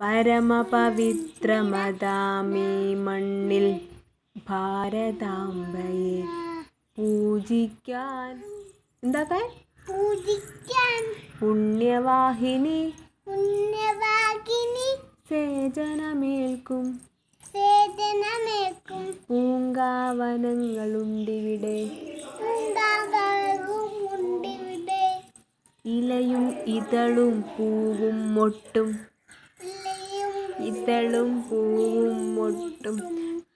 പരമപവിത്രമതാമീ മണ്ണിൽ ഭാരതാംബയെ പൂജിക്കാൻ. എന്താ പൂജിക്കാൻ. പുണ്യവാഹിനി. പുണ്യവാഹിനി. സേചനമേൽക്കും. സേചനമേൽക്കും. പൂങ്കാവനങ്ങളുണ്ടിവിടെ. ഇലയും ഇതളും പൂവും മൊട്ടും. ഇതളും പൂവും മൊട്ടും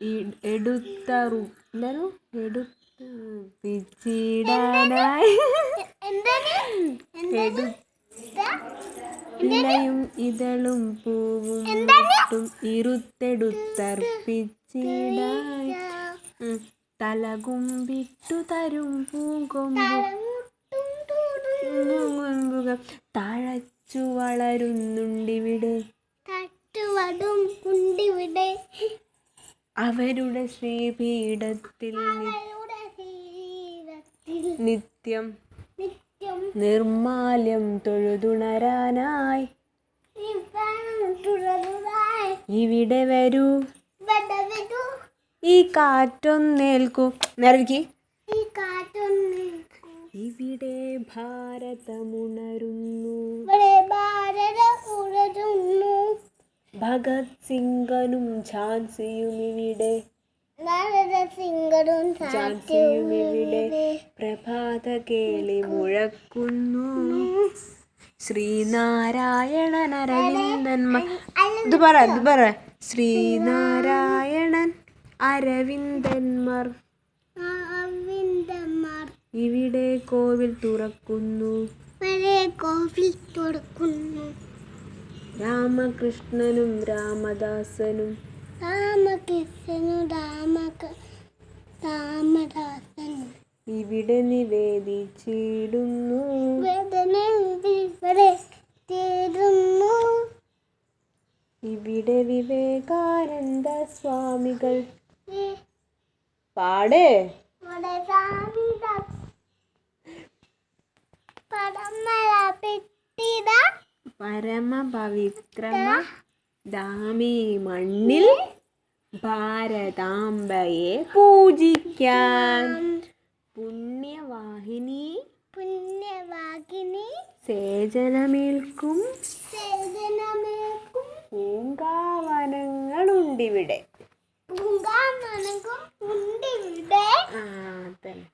എടുത്ത എടുത്തറു എന്തായാലും എടുത്ത് പിച്ചിടാനായി. എന്താണ്? എടു ഇലയും ഇതളും പൂവും മൊട്ടും ഇരുത്തെടുത്തർപ്പിച്ചിടായി ഉം. തലകുമ്പിട്ടു തരും പൂങ്കൊമ്പുകൾ അവരുടെ ശ്രീപീഠത്തിൽ നിത്യം നിർമാല്യം തൊഴുതുണരാനായി. ഇവിടെ വരൂ. ഈ കാറ്റൊന്നേൽക്കൂ. നേരക്ക് ഇവിടെ ഭാരതമുണരുന്നു. ഭഗത് സിംഗനും ഝാൻസിയും ഇവിടെ ഝാൻസിയും പ്രഭാത കേളി മുഴക്കുന്നു. ശ്രീനാരായണൻ അരവിന്ദന്മ ഇത് പറ ഇത് പറ. ശ്രീനാരായണൻ അരവിന്ദന്മാർ. ഇവിടെ കോവിൽ തുറക്കുന്നു. കോവിൽ തുറക്കുന്നു. രാമകൃഷ്ണനും രാമദാസനും. രാമകൃഷ്ണനും രാമക രാമദാസനും. ഇവിടെ നിവേദിച്ചിടുന്നു. ഇവിടെ വിവേകാനന്ദ സ്വാമികൾ. പാട്. പെട്ടിത പരമപവിത്രമ ദാമി മണ്ണിൽ ഭാരതാംബയെ പൂജിക്കാൻ. പുണ്യവാഹിനി പുണ്യവാഹിനി സേചനമേൽക്കും. സേചനമേൽക്കും. പൂങ്കാവനങ്ങളുണ്ടിവിടെ. പൂങ്കാവനങ്ങളുണ്ടിവിടെ ഉണ്ടിവിടെ. ആ തന്നെ